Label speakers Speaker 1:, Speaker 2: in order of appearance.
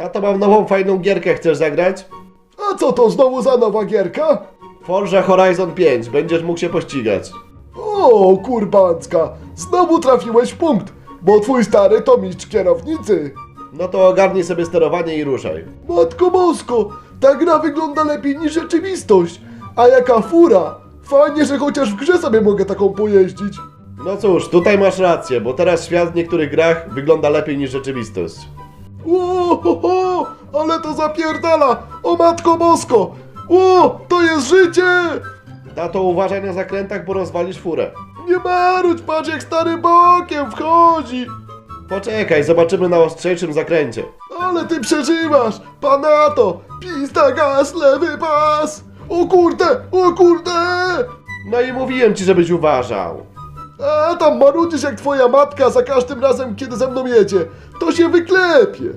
Speaker 1: Tato, mam nową fajną gierkę, chcesz zagrać?
Speaker 2: A co to znowu za nowa gierka?
Speaker 1: Forza Horizon 5, będziesz mógł się pościgać.
Speaker 2: O, kurbancka, znowu trafiłeś w punkt, bo twój stary to mistrz kierownicy.
Speaker 1: No to ogarnij sobie sterowanie i ruszaj.
Speaker 2: Matko bosko, ta gra wygląda lepiej niż rzeczywistość. A jaka fura! Fajnie, że chociaż w grze sobie mogę taką pojeździć.
Speaker 1: No cóż, tutaj masz rację, bo teraz świat w niektórych grach wygląda lepiej niż rzeczywistość.
Speaker 2: Ło, ho, ho, ale to zapierdala! O matko bosko! Ło, to jest życie!
Speaker 1: Tato, uważaj na zakrętach, bo rozwalisz furę.
Speaker 2: Nie marudź, patrz jak stary bokiem wchodzi!
Speaker 1: Poczekaj, zobaczymy na ostrzejszym zakręcie.
Speaker 2: Ale ty przeżywasz! Panato! Pista gaz, lewy pas! O kurde, o kurde!
Speaker 1: No i mówiłem ci, żebyś uważał.
Speaker 2: A tam marudzisz jak twoja matka za każdym razem, kiedy ze mną jedzie. To się wyklepie.